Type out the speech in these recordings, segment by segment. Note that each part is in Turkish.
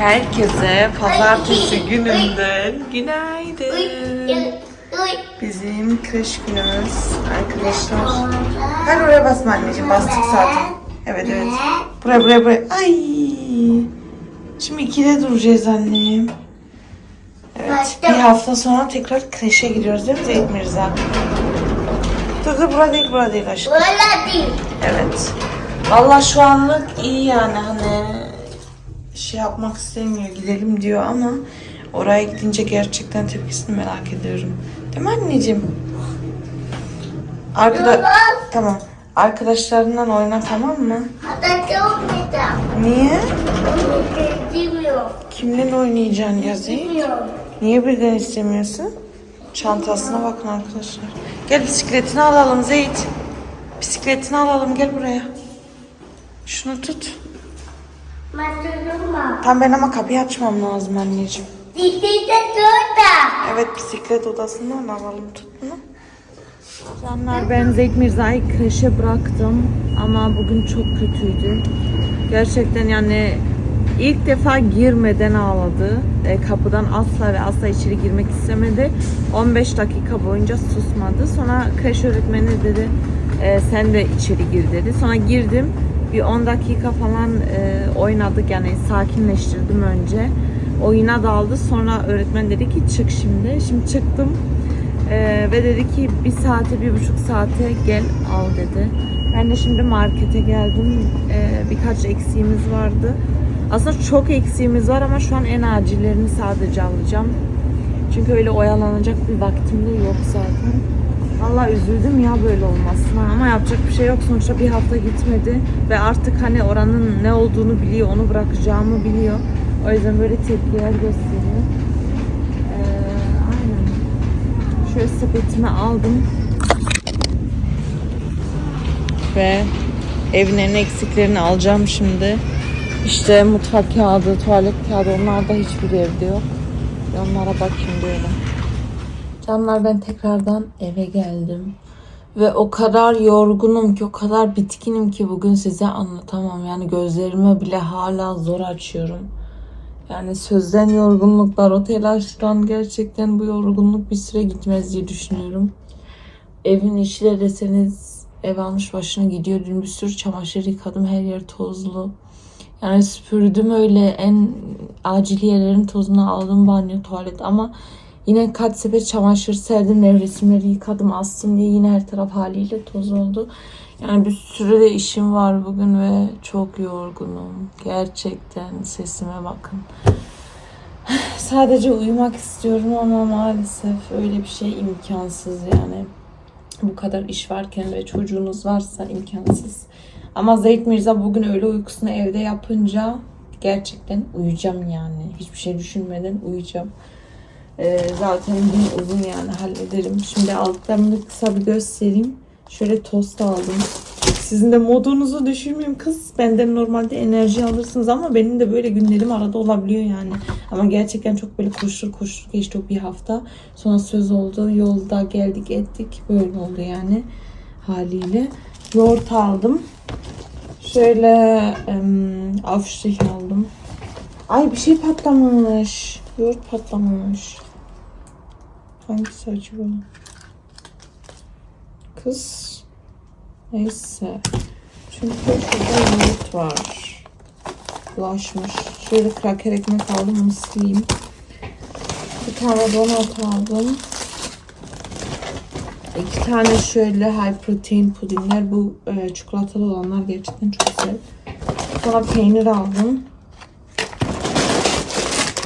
Herkese pazartesi gününden günaydın. Bizim kreş günümüz arkadaşlar. Her oraya basma anneciğim bastık zaten. Evet evet. Buraya buraya buraya. Ay. Şimdi ikide duracağız annem. Evet. Bir hafta sonra tekrar kreşe gidiyoruz değil mi Zeyt Mirza? Dur dur burada değil burada değil aşkım. Evet. Valla şu anlık iyi yani hani şey yapmak istemiyor gidelim diyor ama oraya gidince gerçekten tepkisini merak ediyorum. Değil mi anneciğim? Arkada tamam. Arkadaşlarından oyna tamam mı? Niye? Kimle oynayacaksın ya Zeynep? Niye birden istemiyorsun? Çantasına bakın arkadaşlar. Gel bisikletini alalım Zeyt. Bisikletini alalım gel buraya. Şunu tut. Tam ben ama kapıyı açmam lazım anneciğim. Evet bisiklet odasından alalım tut bunu. Canlar ben Zeyt Mirza'yı kreşe bıraktım ama bugün çok kötüydü. Gerçekten yani ilk defa girmeden ağladı. E, kapıdan asla ve asla içeri girmek istemedi. 15 dakika boyunca susmadı. Sonra kreş öğretmeni dedi e, sen de içeri gir dedi. Sonra girdim. Bir 10 dakika falan e, oynadık yani sakinleştirdim önce. Oyuna daldı. Sonra öğretmen dedi ki çık şimdi. Şimdi çıktım. Ee, ve dedi ki bir saate bir buçuk saate gel al dedi. Ben de şimdi markete geldim. Ee, birkaç eksiğimiz vardı. Aslında çok eksiğimiz var ama şu an en acillerini sadece alacağım. Çünkü öyle oyalanacak bir vaktim de yok zaten. Vallahi üzüldüm ya böyle olmasına ama yapacak bir şey yok. Sonuçta bir hafta gitmedi ve artık hani oranın ne olduğunu biliyor, onu bırakacağımı biliyor. O yüzden böyle tepkiler gösteriyor. Ee, aynen. Şöyle sepetimi aldım. Ve evin eksiklerini alacağım şimdi. İşte mutfak kağıdı, tuvalet kağıdı onlar da hiçbir evde yok. Onlara bakayım böyle. Canlar ben tekrardan eve geldim. Ve o kadar yorgunum ki, o kadar bitkinim ki bugün size anlatamam. Yani gözlerimi bile hala zor açıyorum. Yani sözden yorgunluklar, o telaştan gerçekten bu yorgunluk bir süre gitmez diye düşünüyorum. Evin içi de deseniz ev almış başına gidiyor. Dün bir sürü çamaşır yıkadım. Her yer tozlu. Yani süpürdüm öyle en acil yerlerin tozunu aldım banyo, tuvalet ama yine kaç sepet çamaşır serdim. Nevresimleri yıkadım astım diye yine her taraf haliyle toz oldu. Yani bir sürü de işim var bugün ve çok yorgunum. Gerçekten sesime bakın. Sadece uyumak istiyorum ama maalesef öyle bir şey imkansız yani. Bu kadar iş varken ve çocuğunuz varsa imkansız. Ama Zeyt Mirza bugün öyle uykusunu evde yapınca gerçekten uyuyacağım yani. Hiçbir şey düşünmeden uyuyacağım. Ee, zaten gün uzun yani hallederim. Şimdi aldıklarımı kısa bir göstereyim. Şöyle tost aldım. Sizin de modunuzu düşürmeyeyim kız. Benden normalde enerji alırsınız ama benim de böyle günlerim arada olabiliyor yani. Ama gerçekten çok böyle koştur koştur geçti o bir hafta. Sonra söz oldu. Yolda geldik ettik. Böyle oldu yani haliyle. Yoğurt aldım. Şöyle um, aldım. Ay bir şey patlamış. Yoğurt patlamış. Hangisi acaba? Kız. Neyse. Çünkü şurada yoğurt var. Bulaşmış. Şöyle kraker ekmek aldım. Onu sileyim. Bir tane donat aldım. İki tane şöyle high protein pudingler. Bu e, çikolatalı olanlar gerçekten çok güzel. Sonra peynir aldım.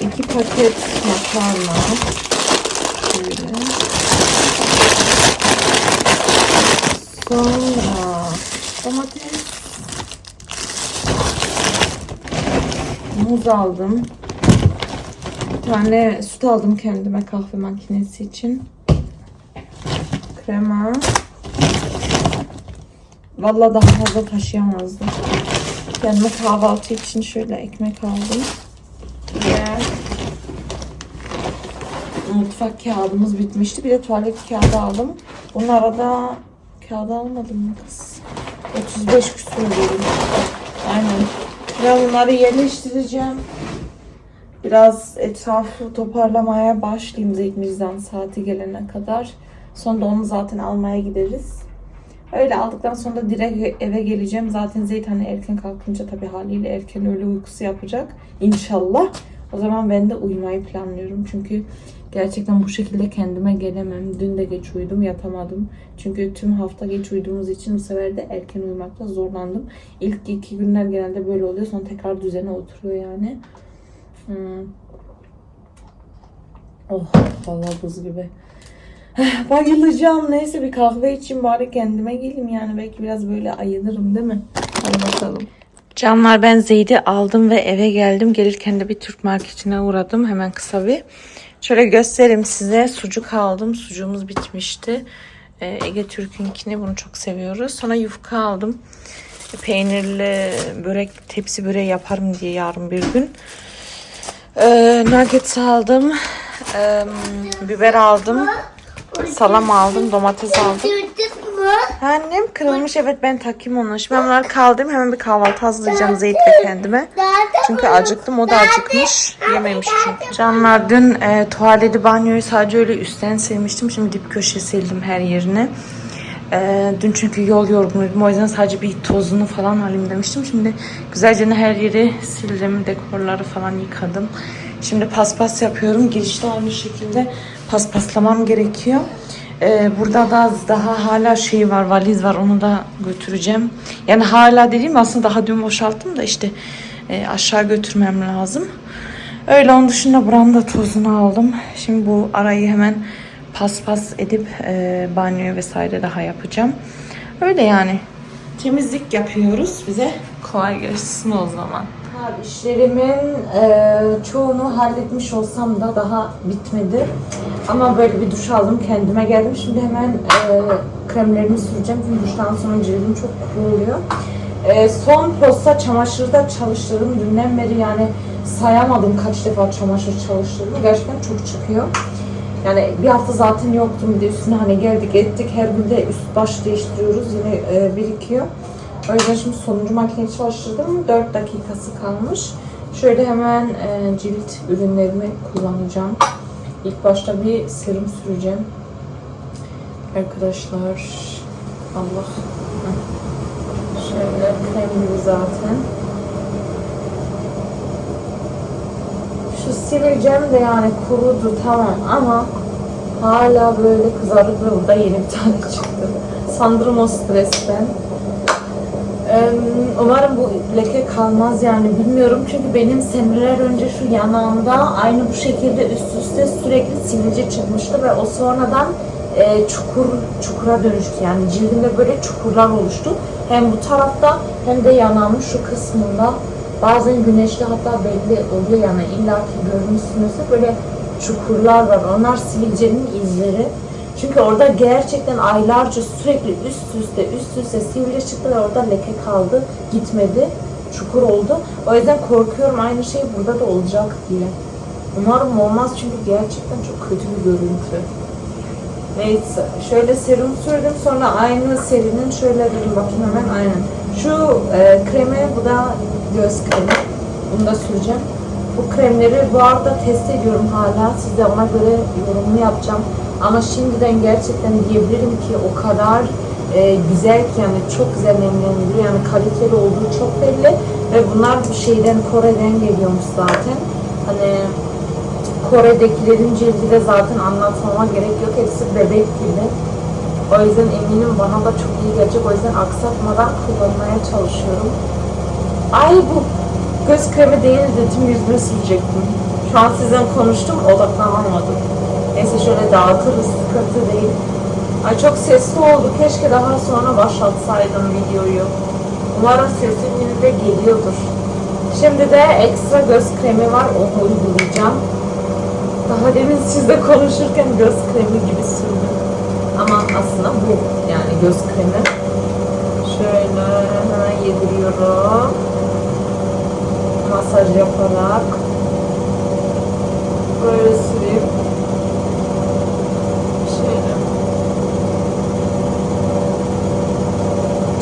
İki paket makarna. Şöyle. Sonra domates. Muz aldım. Bir tane süt aldım kendime kahve makinesi için. Krema. Vallahi daha fazla taşıyamazdım. Kendime kahvaltı için şöyle ekmek aldım. Ve mutfak kağıdımız bitmişti. Bir de tuvalet kağıdı aldım. Bunun arada kağıdı almadım mı kız? 35 küsur diyorum. Aynen. Ben bunları yerleştireceğim. Biraz etrafı toparlamaya başlayayım Zeytmir'den saati gelene kadar. Sonra da onu zaten almaya gideriz. Öyle aldıktan sonra da direkt eve geleceğim. Zaten Zeyt hani erken kalkınca tabii haliyle erken öğle uykusu yapacak. İnşallah. O zaman ben de uyumayı planlıyorum. Çünkü gerçekten bu şekilde kendime gelemem. Dün de geç uyudum yatamadım. Çünkü tüm hafta geç uyuduğumuz için bu sefer de erken uyumakta zorlandım. İlk iki günler genelde böyle oluyor. Sonra tekrar düzene oturuyor yani. Hmm. Oh vallahi buz gibi. Bayılacağım. Neyse bir kahve için bari kendime geleyim yani. Belki biraz böyle ayılırım değil mi? Hadi bakalım. Canlar ben Zeyd'i aldım ve eve geldim. Gelirken de bir Türk marketine uğradım. Hemen kısa bir. Şöyle göstereyim size. Sucuk aldım. Sucuğumuz bitmişti. Ee, Ege Türk'ünkini bunu çok seviyoruz. Sonra yufka aldım. Peynirli börek, tepsi böreği yaparım diye yarın bir gün. Ee, nuggets aldım. Ee, biber aldım. Salam aldım. Domates aldım. Mu? Annem kırılmış evet ben takayım onu. Şimdi ben bunları kaldım hemen bir kahvaltı hazırlayacağım Zeyt ve kendime. Çünkü acıktım o da acıkmış. Yememiş çünkü. Canlar dün e, tuvaleti banyoyu sadece öyle üstten silmiştim. Şimdi dip köşe sildim her yerine. E, dün çünkü yol yorgunuydum. O yüzden sadece bir tozunu falan alayım demiştim. Şimdi güzelce her yeri sildim. Dekorları falan yıkadım. Şimdi paspas yapıyorum. Girişte aynı şekilde paspaslamam gerekiyor. Ee, burada da daha hala şey var, valiz var. Onu da götüreceğim. Yani hala dediğim aslında daha dün boşalttım da işte e, aşağı götürmem lazım. Öyle onun dışında buranın da tozunu aldım. Şimdi bu arayı hemen paspas edip e, banyo vesaire daha yapacağım. Öyle yani. Temizlik yapıyoruz. Bize kolay gelsin o zaman. İşlerimin e, çoğunu halletmiş olsam da daha bitmedi. Ama böyle bir duş aldım, kendime geldim. Şimdi hemen e, kremlerimi süreceğim. Çünkü duştan sonra cildim çok kuru oluyor. E, son posta çamaşırda çalıştırdım. Dünden beri yani sayamadım kaç defa çamaşır çalıştırdım. Gerçekten çok çıkıyor. Yani bir hafta zaten yoktum bir de üstüne hani geldik ettik her gün de üst baş değiştiriyoruz yine e, birikiyor. Yüzden şimdi sonuncu makineyi çalıştırdım. 4 dakikası kalmış. Şöyle hemen e, cilt ürünlerimi kullanacağım. İlk başta bir serum süreceğim. Arkadaşlar Allah. Şöyle krem gibi zaten. Şu sivilcem de yani kurudu tamam ama hala böyle kızarık burada yeni bir tane çıktı. Sanırım o stresten. Umarım bu leke kalmaz yani bilmiyorum çünkü benim seneler önce şu yanağımda aynı bu şekilde üst üste sürekli sivilce çıkmıştı ve o sonradan e, çukur çukura dönüştü yani cildimde böyle çukurlar oluştu. Hem bu tarafta hem de yanağımın şu kısmında bazen güneşte hatta belli oluyor yani illaki görmüşsünüzdür böyle çukurlar var. Onlar sivilcenin izleri. Çünkü orada gerçekten aylarca sürekli üst üste üst üste sivilce çıktı ve orada leke kaldı, gitmedi, çukur oldu. O yüzden korkuyorum aynı şey burada da olacak diye. Umarım olmaz çünkü gerçekten çok kötü bir görüntü. Neyse, şöyle serum sürdüm sonra aynı serinin şöyle bir bakayım hemen aynen. Şu e, kremi, bu da göz kremi. Bunu da süreceğim. Bu kremleri bu arada test ediyorum hala. Size ona göre yorumumu yapacağım. Ama şimdiden gerçekten diyebilirim ki o kadar e, güzel ki yani çok güzel nemlendiriyor. Yani kaliteli olduğu çok belli. Ve bunlar bu şeyden Kore'den geliyormuş zaten. Hani Kore'dekilerin cildi de zaten anlatmama gerek yok. Hepsi bebek gibi. O yüzden eminim bana da çok iyi gelecek. O yüzden aksatmadan kullanmaya çalışıyorum. Ay bu göz kremi değil dedim yüzümü silecektim. Şu an sizden konuştum odaklanamadım. Neyse şöyle dağıtırız sıkıntı değil. Ay çok sesli oldu. Keşke daha sonra başlatsaydım videoyu. Umarım sesim yine de geliyordur. Şimdi de ekstra göz kremi var. Onu uygulayacağım. Daha demin sizle konuşurken göz kremi gibi sürdüm. Ama aslında bu yani göz kremi. Şöyle yediriyorum. Masaj yaparak. Böyle süreyim. Şöyle.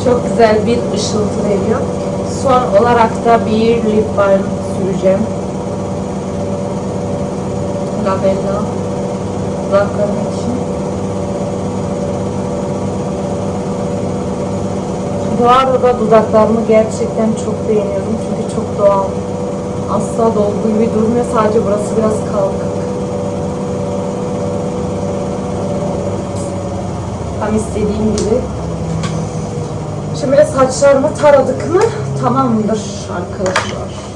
Çok güzel bir ışıltı veriyor. Son olarak da bir lip balm süreceğim. Gabella dudaklarım için. Bu arada dudaklarımı gerçekten çok beğeniyorum çünkü çok doğal. Asla dolgu gibi durmuyor. Sadece burası biraz kalkık. Tam istediğim gibi. Şimdi saçlarımı taradık mı tamamdır arkadaşlar.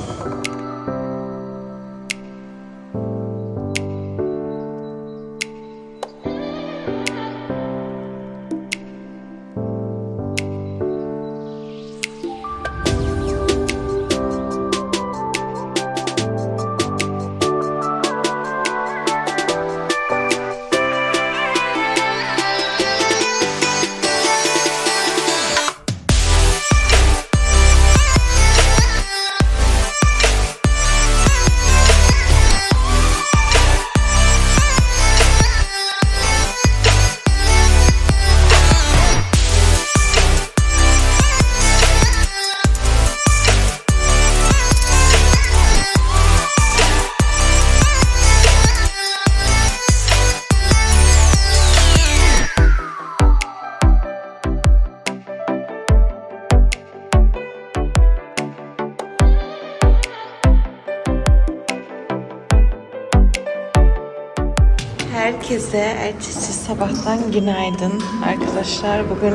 Herkese ertesi sabahtan günaydın arkadaşlar. Bugün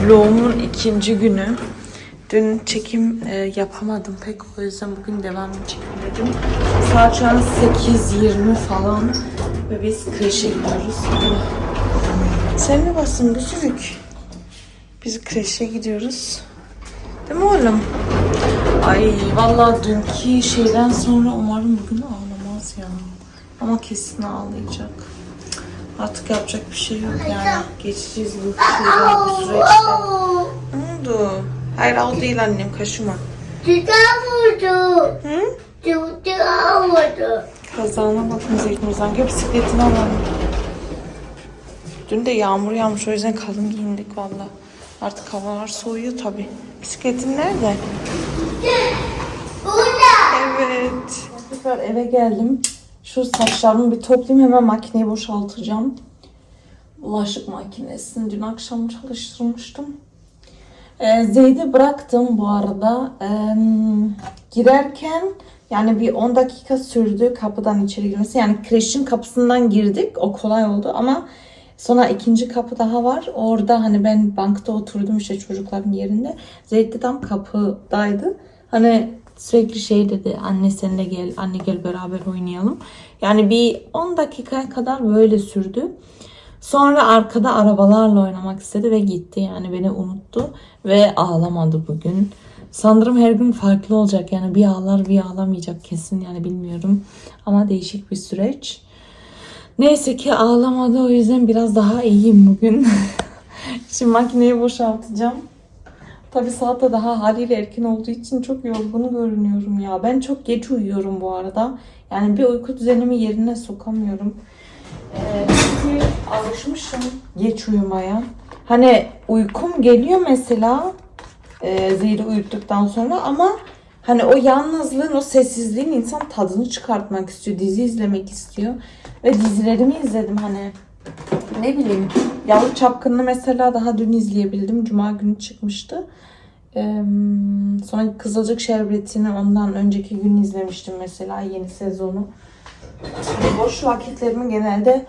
vlogumun ikinci günü. Dün çekim e, yapamadım pek o yüzden bugün devam çekmedim. Saat şu an 8.20 falan ve biz kreşe gidiyoruz. Sen mi bastın Güzülük? Biz kreşe gidiyoruz. Değil mi oğlum? Ay vallahi dünkü şeyden sonra umarım bugün ya. Ama kesin ağlayacak. Artık yapacak bir şey yok yani. Geçeceğiz bu şeyler, bu süreçte. Ne oldu? Hayır al değil annem kaşıma. Tutamıyordu. Hı? Tutamıyordu. Kazağına bakın Zeytin'imizden. Gel bisikletini alalım. Dün de yağmur yağmış o yüzden kalın giyindik valla. Artık havalar soğuyor tabi. Bisikletin nerede? Burada. Evet. Tekrar eve geldim. Şu saçlarımı bir toplayayım hemen makineyi boşaltacağım. Bulaşık makinesini dün akşam çalıştırmıştım. Ee, Zeyd'i bıraktım bu arada. Ee, girerken yani bir 10 dakika sürdü kapıdan içeri girmesi. Yani kreşin kapısından girdik. O kolay oldu ama sonra ikinci kapı daha var. Orada hani ben bankta oturdum işte çocukların yerinde. Zeyd de tam kapıdaydı. Hani sürekli şey dedi anne sen de gel anne gel beraber oynayalım. Yani bir 10 dakikaya kadar böyle sürdü. Sonra arkada arabalarla oynamak istedi ve gitti. Yani beni unuttu ve ağlamadı bugün. Sanırım her gün farklı olacak. Yani bir ağlar bir ağlamayacak kesin yani bilmiyorum. Ama değişik bir süreç. Neyse ki ağlamadı o yüzden biraz daha iyiyim bugün. Şimdi makineyi boşaltacağım. Tabii saat de daha haliyle erken olduğu için çok yorgun görünüyorum ya. Ben çok geç uyuyorum bu arada. Yani bir uyku düzenimi yerine sokamıyorum. Ee, çünkü alışmışım geç uyumaya. Hani uykum geliyor mesela e, Zehri uyuttuktan sonra ama hani o yalnızlığın, o sessizliğin insan tadını çıkartmak istiyor. Dizi izlemek istiyor. Ve dizilerimi izledim hani ne bileyim Yalı Çapkın'ı mesela daha dün izleyebildim. Cuma günü çıkmıştı. Ee, sonra Kızılcık Şerbeti'ni ondan önceki gün izlemiştim mesela yeni sezonu. Boş vakitlerimi genelde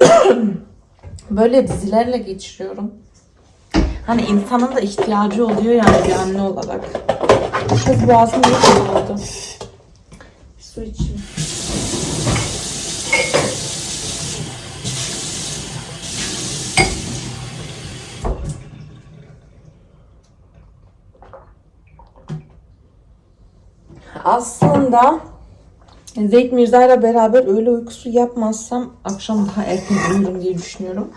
böyle dizilerle geçiriyorum. Hani insanın da ihtiyacı oluyor yani bir anne olarak. Kız boğazım iyi oldu. Bir su içeyim. Aslında Zeyt Mirza ile beraber öğle uykusu yapmazsam akşam daha erken uyurum diye düşünüyorum.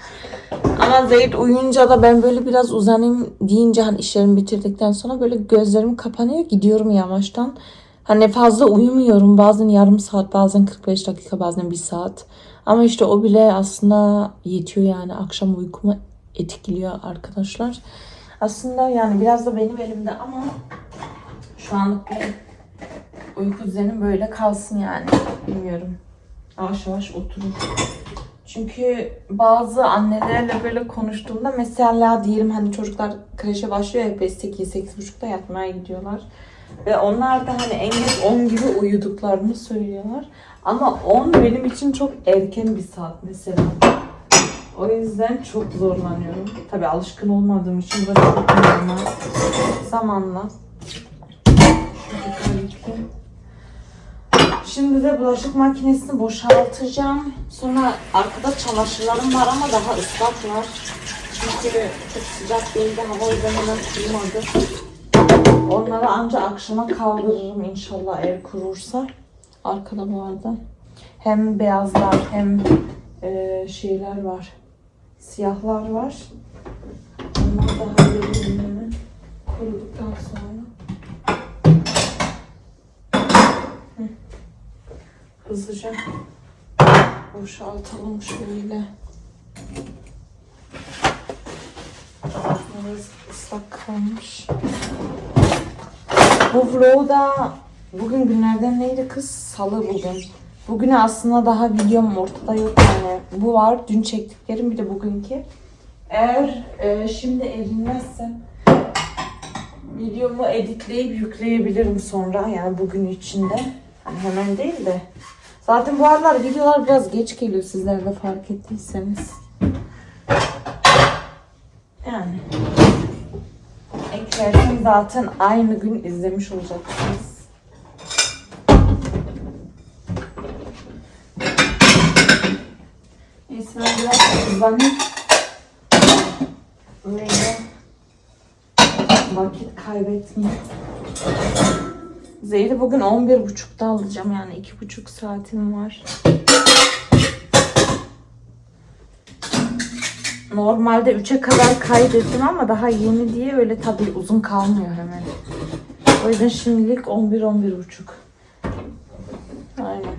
Ama Zeyt uyuyunca da ben böyle biraz uzanayım deyince hani işlerimi bitirdikten sonra böyle gözlerim kapanıyor gidiyorum yavaştan. Hani fazla uyumuyorum bazen yarım saat bazen 45 dakika bazen bir saat. Ama işte o bile aslında yetiyor yani akşam uykumu etkiliyor arkadaşlar. Aslında yani biraz da benim elimde ama şu anlık uyku düzenim böyle kalsın yani. Bilmiyorum. Yavaş yavaş oturur. Çünkü bazı annelerle böyle konuştuğumda mesela diyelim hani çocuklar kreşe başlıyor 5 8 8.30'da yatmaya gidiyorlar. Ve onlar da hani en geç 10 gibi uyuduklarını söylüyorlar. Ama 10 benim için çok erken bir saat mesela. O yüzden çok zorlanıyorum. Tabii alışkın olmadığım için bu da çok normal. Zamanla. Şimdi de bulaşık makinesini boşaltacağım. Sonra arkada çamaşırlarım var ama daha ıslaklar. Çünkü çok sıcak değildi. Hava hemen kurumadı. Onları ancak akşama kaldırırım inşallah eğer kurursa. Arkada bu arada. Hem beyazlar hem e, şeyler var. Siyahlar var. Onları da hallederim hemen. Kuruduktan sonra. Hı. Hızlıca boşaltalım şöyle. Biraz ıslak kalmış. Bu vlogda bugün günlerden neydi kız? Salı bugün. Bugüne aslında daha videom ortada yok yani. Bu var. Dün çektiklerim bir de bugünkü. Eğer e, şimdi erinmezse videomu editleyip yükleyebilirim sonra yani bugün içinde. Hani hemen değil de. Zaten bu aralar videolar biraz geç geliyor sizler de fark ettiyseniz. Yani eklersem zaten aynı gün izlemiş olacaksınız. Neyse ben biraz hızlanayım. Öyle vakit kaybetmeyeyim. Zeyri bugün 11.30'da alacağım yani 2.5 saatim var. Normalde 3'e kadar kaydettim ama daha yeni diye öyle tabii uzun kalmıyor hemen. O yüzden şimdilik 11-11.30. Aynen.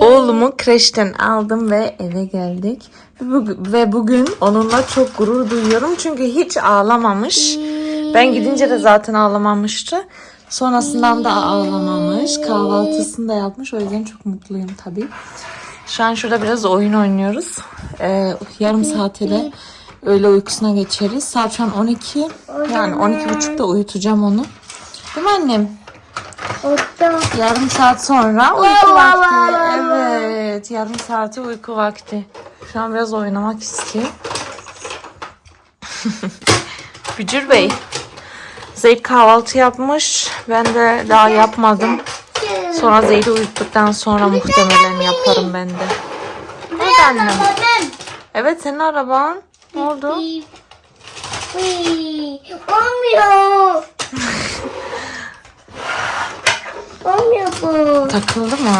Oğlumu kreşten aldım ve eve geldik. Ve bugün onunla çok gurur duyuyorum çünkü hiç ağlamamış. Ben gidince de zaten ağlamamıştı. Sonrasından da ağlamamış. Kahvaltısını da yapmış. O yüzden çok mutluyum tabii. Şu an şurada biraz oyun oynuyoruz. Ee, yarım saate de öğle uykusuna geçeriz. Saat şu an 12. Yani 12.30'da uyutacağım onu. Değil mi annem? Yarım saat sonra uyku vakti. Evet, yarım saati uyku vakti. Şu an biraz oynamak istiyor. Bücür Bey. Zeyd kahvaltı yapmış. Ben de daha yapmadım. Sonra Zeyd'i uyuttuktan sonra muhtemelen yaparım ben de. Evet annem. Evet senin araban. Ne oldu? Uy, Olmuyor. Olmuyor bu. Takıldı mı?